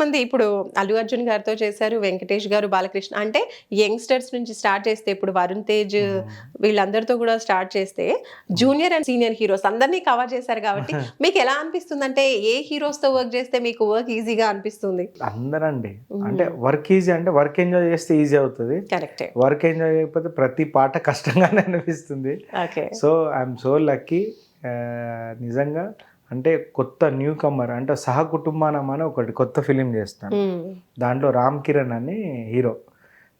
కొంతమంది ఇప్పుడు అల్లు అర్జున్ గారితో చేశారు వెంకటేష్ గారు బాలకృష్ణ అంటే యంగ్స్టర్స్ నుంచి స్టార్ట్ చేస్తే ఇప్పుడు వరుణ్ తేజ్ వీళ్ళందరితో కూడా స్టార్ట్ చేస్తే జూనియర్ అండ్ సీనియర్ హీరోస్ అందరినీ కవర్ చేశారు కాబట్టి మీకు ఎలా అనిపిస్తుంది? అంటే ఏ హీరోస్తో వర్క్ చేస్తే మీకు వర్క్ ఈజీగా అనిపిస్తుంది? అందరండి. అంటే వర్క్ ఈజీ అంటే వర్క్ ఎంజాయ్ చేస్తే ఈజీ అవుతుంది. కరెక్టే. వర్క్ ఎంజాయ్ చేయకపోతే ప్రతి పాట కష్టంగానే అనిపిస్తుంది. Okay. So I'm so lucky. నిజంగా అంటే కొత్త న్యూ కమ్మర్ అంటే సహ కుటుంబానం అని ఒకటి కొత్త ఫిలిం చేస్తాను దాంట్లో రామ్ కిరణ్ అని హీరో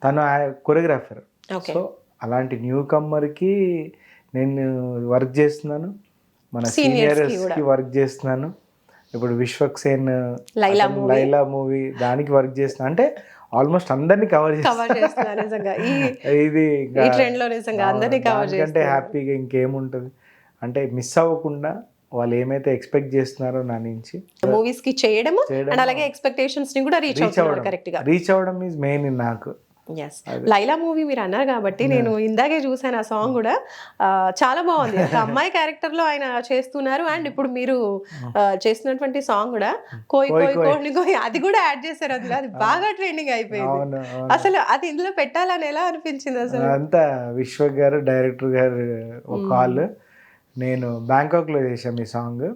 తను కొరియోగ్రాఫర్ సో అలాంటి న్యూ కమ్మర్కి నేను వర్క్ చేస్తున్నాను. మన Seniors కి సీనియర్స్ కూడా. కి వర్క్ చేస్తున్నాను. ఇప్పుడు అతను movie. లైలా మూవీ దానికి వర్క్ చేస్తున్నా. అంటే ఆల్మోస్ట్ అందరినీ కవర్ ఇది అంటే హ్యాపీగా ఇంకేముంటుంది? అంటే మిస్ అవ్వకుండా వాళ్ళు ఏమైతే ఎక్స్పెక్ట్ చేస్తున్నారో నా నుంచి మూవీస్కి చేయడము. అండ్ అలాగే ఎక్స్పెక్టేషన్స్ని కూడా రీచ్ అవుతున్నారు అవ్వడం కరెక్ట్గా. రీచ్ అవ్వడం ఈజ్ మెయిన్ నాకు. ఎస్ లైలా మూవీ మీరు అన్నారు కాబట్టి నేను ఇందాకే చూసాను ఆ సాంగ్ కూడా. చాలా బాగుంది. ఒక అమ్మాయి క్యారెక్టర్లో ఆయన చేస్తున్నారు అండ్ ఇప్పుడు మీరు ఆ, చేస్తున్నటువంటి సాంగ్ కూడా కోయి కోయ్ కోయి కోయ్. అది కూడా యాడ్ చేశారు అందులో. అది బాగా ట్రెండింగ్ అయిపోయింది. అసలు అది ఇందులో పెట్టాలని ఎలా అనిపించింది అసలు? అంతా విశ్వ గారు డైరెక్టర్ గారు ఒక కాల్ నేను బ్యాంకాక్లో చేసాం ఈ సాంగ్.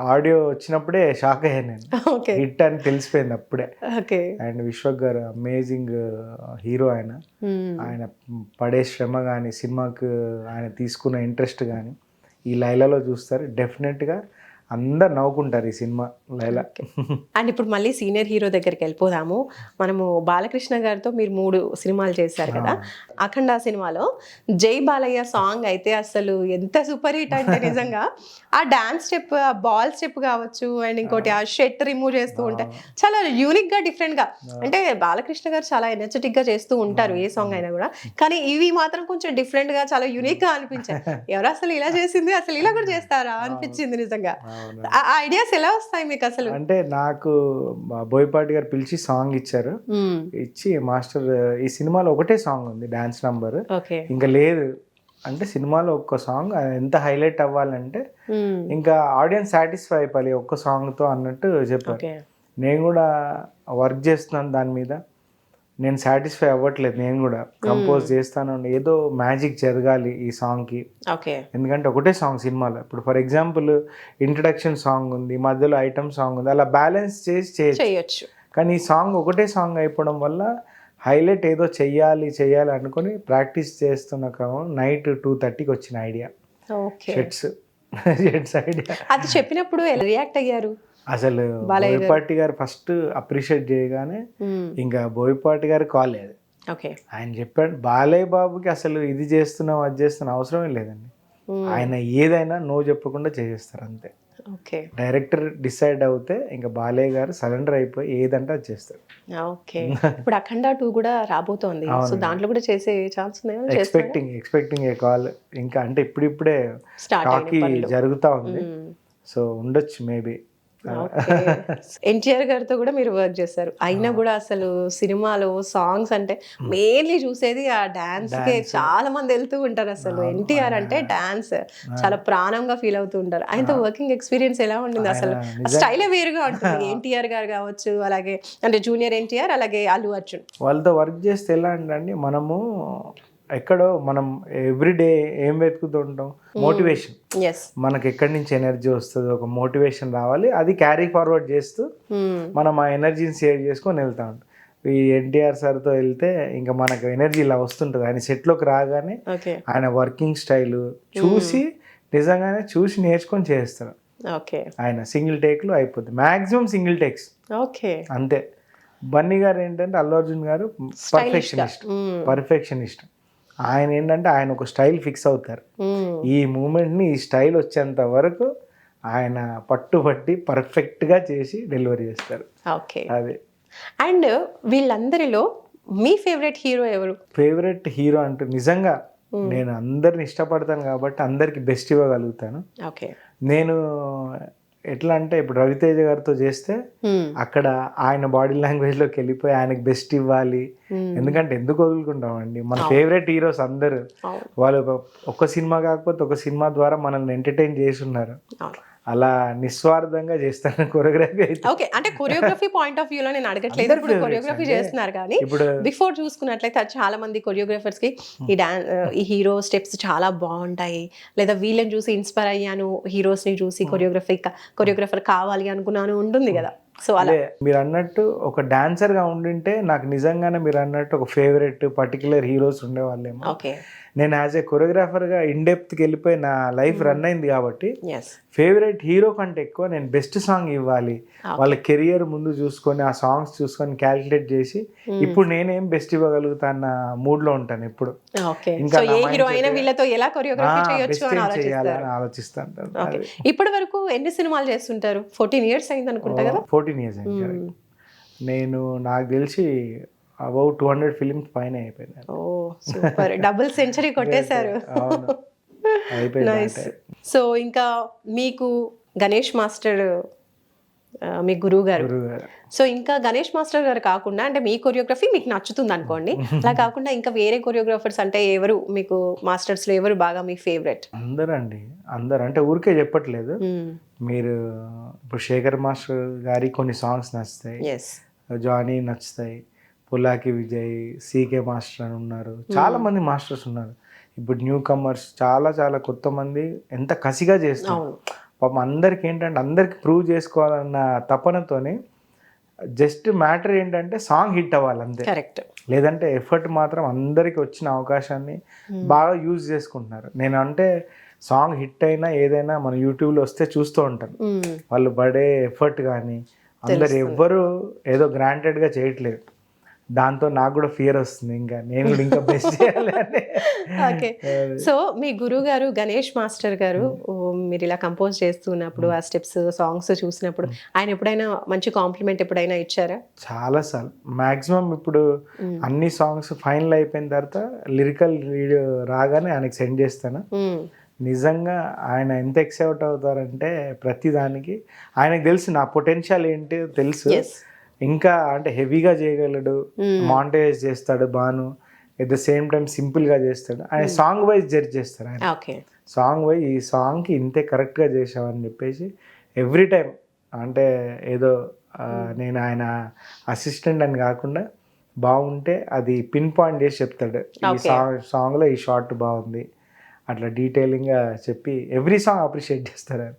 ఆడియో వచ్చినప్పుడే షాక్ అయ్యాను నేను. హిట్ అని తెలిసిపోయింది అప్పుడే. ఓకే. అండ్ విశ్వ గారు అమేజింగ్ హీరో ఆయన. ఆయన పడే శ్రమ కానీ సినిమాకు ఆయన తీసుకున్న ఇంట్రెస్ట్ కానీ ఈ లైలాలో చూస్తారు. డెఫినెట్గా అందరు నవ్వుకుంటారు ఈ సినిమా లైలా. అండ్ ఇప్పుడు మళ్ళీ సీనియర్ హీరో దగ్గరికి వెళ్ళిపోదాము. మనము బాలకృష్ణ గారితో మీరు మూడు సినిమాలు చేశారు కదా. అఖండ సినిమాలో జై బాలయ్య సాంగ్ అయితే అసలు ఎంత సూపర్ హిట్ అంటే నిజంగా. ఆ డాన్స్ స్టెప్ ఆ బాల్ స్టెప్ కావచ్చు అండ్ ఇంకోటి ఆ. షెట్ రిమూవ్ చేస్తూ ఉంటాయి. చాలా యూనిక్గా డిఫరెంట్గా అంటే బాలకృష్ణ గారు చాలా ఎనర్జెటిక్గా చేస్తూ ఉంటారు ఏ సాంగ్ అయినా కూడా. కానీ ఇవి మాత్రం కొంచెం డిఫరెంట్గా చాలా యూనిక్గా అనిపించాయి. ఎవరు అసలు ఇలా చేసింది? అసలు ఇలా కూడా చేస్తారా? అనిపించింది నిజంగా. ఆ ఐడియాస్ ఎలా వస్తాయి మీకు అసలు? అంటే నాకు బోయపాటి గారు పిలిచి సాంగ్ ఇచ్చారు. ఇచ్చి మాస్టర్ ఈ సినిమాలో ఒకటే సాంగ్ ఉంది డాన్స్ నంబర్. ఇంకా లేదు. అంటే సినిమాలో ఒక్క సాంగ్ ఎంత హైలైట్ అవ్వాలంటే. ఇంకా ఆడియన్స్ సాటిస్ఫై అయిపోయి ఒక్క సాంగ్తో అన్నట్టు చెప్పారు. నేను కూడా వర్క్ చేస్తున్నాను దాని మీద. నేను సాటిస్ఫై అవ్వట్లేదు నేను కూడా కంపోజ్ చేస్తాను ఏదో మ్యాజిక్ జరగాలి ఈ సాంగ్కి ఓకే. ఎందుకంటే ఒకటే సాంగ్ సినిమాలో. ఇప్పుడు ఫర్ ఎగ్జాంపుల్ ఇంట్రడక్షన్ సాంగ్ ఉంది మధ్యలో ఐటమ్ సాంగ్ ఉంది అలా బ్యాలెన్స్ చేసి చేయొచ్చు. కానీ ఈ సాంగ్ ఒకటే సాంగ్ అయిపోవడం వల్ల హైలైట్ ఏదో చెయ్యాలి చెయ్యాలి అనుకుని ప్రాక్టీస్ చేస్తున్న క్రమం నైట్ టూ థర్టీకి వచ్చిన ఐడియా ఓకే. షెట్స్ షెట్స్ ఐడియా అది చెప్పినప్పుడు రియాక్ట్ అయ్యారు? అసలు. బోయపాటి గారు ఫస్ట్ అప్రిషియేట్ చేయగానే. ఇంకా బోయపాటి గారు కాల్ లేదు. ఓకే. ఆయన చెప్పాడు బాలయ్య బాబుకి అసలు ఇది చేస్తున్నాం అది చేస్తున్నాం అవసరమే లేదండి. ఆయన ఏదైనా నో చెప్పకుండా చేసేస్తారు అంతే. ఓకే. డైరెక్టర్ డిసైడ్ అవుతే ఇంకా బాలయ్య గారు సరెండర్ అయిపోయి ఏదంటే అది చేస్తారు. ఓకే. ఇప్పుడు అఖండ టూ కూడా రాబోతోంది. సో. దాంట్లో కూడా చేసే chance expecting expecting a call. ఇంకా అంటే ఇప్పుడిప్పుడే టాకీ జరుగుతా ఉంది. సో ఉండొచ్చు మేబీ ఎన్టీఆర్ గారితో కూడా మీరు వర్క్ చేశారు. అయినా కూడా అసలు సినిమాలో సాంగ్స్ అంటే మెయిన్లీ చూసేది ఆ డాన్స్ కే చాలా మంది వెళ్తూ ఉంటారు అసలు. ఎన్టీఆర్ అంటే డాన్స్. చాలా ప్రాణంగా ఫీల్ అవుతూ ఉంటారు. ఆయనతో వర్కింగ్ ఎక్స్పీరియన్స్ ఎలా ఉండింది అసలు? స్టైలే వేరుగా ఉంటుంది. ఎన్టీఆర్ గారు కావచ్చు అలాగే అంటే జూనియర్ ఎన్టీఆర్ అలాగే అల్లు అర్జున్. వాళ్ళతో వర్క్ చేస్తే ఎలా అంటే మనము ఎక్కడో మనం ఎవ్రీడే ఏం వెతుకుతూ ఉంటాం? మోటివేషన్ ఎస్ మనకి ఎక్కడి నుంచి ఎనర్జీ వస్తుంది ఒక మోటివేషన్ రావాలి. అది క్యారీ ఫార్వర్డ్ చేస్తూ మనం ఆ ఎనర్జీని సేవ్ చేసుకొని వెళ్తా ఉంటాం. ఈ ఎన్టీఆర్ సార్తో వెళ్తే ఇంకా మనకు ఎనర్జీ ఇలా వస్తుంటుంది. ఆయన సెట్లోకి రాగానే ఆయన వర్కింగ్ స్టైల్ చూసి నిజంగానే చూసి నేర్చుకొని చేస్తారు. ఓకే ఆయన సింగిల్ టేక్లో అయిపోతుంది మ్యాక్సిమం సింగిల్ టేక్స్ ఓకే అంతే. బన్నీ గారు ఏంటంటే అల్లు అర్జున్ గారు పర్ఫెక్షనిస్ట్ పర్ఫెక్షనిస్ట్ ఆయన ఏంటంటే ఆయన ఒక స్టైల్ ఫిక్స్ అవుతారు. ఈ మూమెంట్ని ఈ స్టైల్ వచ్చేంత వరకు ఆయన పట్టుబట్టి పర్ఫెక్ట్గా చేసి డెలివరీ చేస్తారు. ఓకే. అది. అండ్ వీళ్ళందరిలో మీ ఫేవరెట్ హీరో ఎవరు? ఫేవరెట్ హీరో అంటూ నిజంగా నేను అందరిని ఇష్టపడతాను కాబట్టి అందరికి బెస్ట్ ఇవ్వగలుగుతాను. ఓకే. నేను ఎట్లా అంటే ఇప్పుడు రవితేజ గారితో చేస్తే అక్కడ ఆయన బాడీ లాంగ్వేజ్లోకి వెళ్ళిపోయి ఆయనకి బెస్ట్ ఇవ్వాలి. ఎందుకంటే ఎందుకు వదులుకుంటామండి? మన ఫేవరెట్ హీరోస్ అందరూ. వాళ్ళు ఒక- సినిమా కాకపోతే ఒక సినిమా ద్వారా మనల్ని ఎంటర్టైన్ చేసి ఉన్నారు అవును. అలా నిస్వార్థంగా చేస్తాను కొరియోగ్రఫీ ఓకే అంటే కొరియోగ్రఫీ పాయింట్ ఆఫ్ వ్యూలో నేను అడగట్లేదు ఇప్పుడు కొరియోగ్రఫీ. చేస్తున్నారు కానీ ఇప్పుడు బిఫోర్ చూసుకున్నట్లయితే చాలా మంది కొరియోగ్రాఫర్స్కి ఈ డాన్ ఈ హీరో స్టెప్స్ చాలా బాగుంటాయి. లేదా వీళ్ళని చూసి ఇన్స్పైర్ అయ్యాను హీరోస్ని చూసి కొరియోగ్రఫీ కొరియోగ్రఫర్ కావాలి అనుకున్నాను ఉంటుంది కదా. సో అలా మీరు అన్నట్టు ఒక డాన్సర్గా ఉండింటే నాకు నిజంగానే మీరు అన్నట్టు ఒక ఫేవరెట్ పర్టికులర్ హీరోస్ ఉండేవాళ్ళేమో. ఓకే. నేను యాజ్ ఏ కొరియోగ్రాఫర్గా ఇన్ డెప్త్కి వెళ్ళిపోయి నా లైఫ్ రన్ అయింది కాబట్టి ఫేవరెట్ హీరో కంటే ఎక్కువ నేను బెస్ట్ సాంగ్ ఇవ్వాలి. వాళ్ళ కెరియర్ ముందు చూసుకొని ఆ సాంగ్స్ చూసుకొని క్యాలిక్యులేట్ చేసి ఇప్పుడు నేనేం బెస్ట్ ఇవ్వగలుగుతా అన్న మూడ్లో ఉంటాను ఎప్పుడు ఓకే ఇంకా సో నా ఏ mind హీరో అయినా set వీళ్ళతో ఎలా కొరియోగ్రఫీ చేయొచ్చు బెస్ట్ అని ఏం చేయాలి ఆలోచిస్తారు? అని ఆలోచిస్తాను. ఇప్పటి వరకు ఎన్ని సినిమాలు చేస్తుంటారు? ఫోర్టీన్ ఇయర్స్ అయింది అనుకుంటా కదా? ఫోర్టీన్ ఇయర్స్ అయింది. నేను నాకు తెలిసి అబౌట్ టూ హండ్రెడ్ ఫిలిమ్స్ పైన అయిపోయింది. ఓ సూపర్. డబుల్ సెంచరీ కొట్టేశారు. అయిపోయింది. సో ఇంకా మీకు గణేష్ మాస్టర్ మీ గురువు గారు. సో ఇంకా గణేష్ మాస్టర్ గారు కాకుండా అంటే మీ కొరియోగ్రఫీ మీకు నచ్చుతుంది అనుకోండి. అలా కాకుండా ఇంకా వేరే కొరియోగ్రాఫర్స్ అంటే ఎవరు మీకు మాస్టర్స్లో ఎవరు బాగా మీ ఫేవరెట్? అందరూ అండి అందరు అంటే ఊరికే చెప్పట్లేదు. మీరు ఇప్పుడు శేఖర్ మాస్టర్ గారి కొన్ని సాంగ్స్ నచ్చుతాయి. జానీ నచ్చుతాయి. పులాకి విజయ్ సీకే మాస్టర్ అని ఉన్నారు. చాలా మంది మాస్టర్స్ ఉన్నారు. ఇప్పుడు న్యూ కమర్స్ చాలా చాలా కొత్త మంది ఎంత కసిగా చేస్తారు అవును. పాపం అందరికి ఏంటంటే అందరికి ప్రూవ్ చేసుకోవాలన్న తపనతోని జస్ట్ మ్యాటర్ ఏంటంటే సాంగ్ హిట్ అవ్వాలి అంతే కరెక్ట్. లేదంటే ఎఫర్ట్ మాత్రం అందరికి వచ్చిన అవకాశాన్ని బాగా యూజ్ చేసుకుంటున్నారు. నేను అంటే సాంగ్ హిట్ అయినా ఏదైనా మన యూట్యూబ్లో వస్తే చూస్తూ ఉంటాను. వాళ్ళు పడే ఎఫర్ట్ కానీ అందరు ఎవ్వరు ఏదో గ్రాంటెడ్గా చేయట్లేదు. దాంతో నాకు కూడా ఫియర్ వస్తుంది ఇంకా. నేను కూడా ఇంకా బెస్ట్ చేయాలి ఓకే సో మీ గురువు గారు గణేష్ మాస్టర్ గారు ఓ, మీరు ఇలా కంపోజ్ చేస్తున్నప్పుడు ఆ స్టెప్స్ సాంగ్స్ చూసినప్పుడు ఆయన ఎప్పుడైనా మంచి కాంప్లిమెంట్ ఎప్పుడైనా ఇచ్చారా? చాలా సార్లు. మాక్సిమం ఇప్పుడు అన్ని సాంగ్స్ ఫైనల్ అయిపోయిన తర్వాత లిరికల్ వీడియో రాగానే ఆయనకి సెండ్ చేస్తాను. నిజంగా ఆయన ఎంత ఎక్సైట్ అవుతారంటే ప్రతి దానికి ఆయనకు తెలుసు నా పొటెన్షియల్ ఏంటి తెలుసు. ఇంకా అంటే హెవీగా చేయగలడు. మాంటేజ్ చేస్తాడు బాను ఎట్ ద సేమ్ టైం సింపుల్గా చేస్తాడు. ఆయన సాంగ్ వైజ్ జడ్జ్ చేస్తారు ఆయన. సాంగ్ వైజ్ ఈ సాంగ్కి ఇంతే కరెక్ట్గా చేసావని చెప్పేసి ఎవ్రీ టైం అంటే ఏదో నేను ఆయన అసిస్టెంట్ అని కాకుండా బాగుంటే అది పిన్ పాయింట్ చేసి చెప్తాడు. ఈ. సాంగ్ సాంగ్లో ఈ షార్ట్ బాగుంది అట్లా డీటెయిలింగ్గా చెప్పి ఎవ్రీ సాంగ్ అప్రిషియేట్ చేస్తారు ఆయన.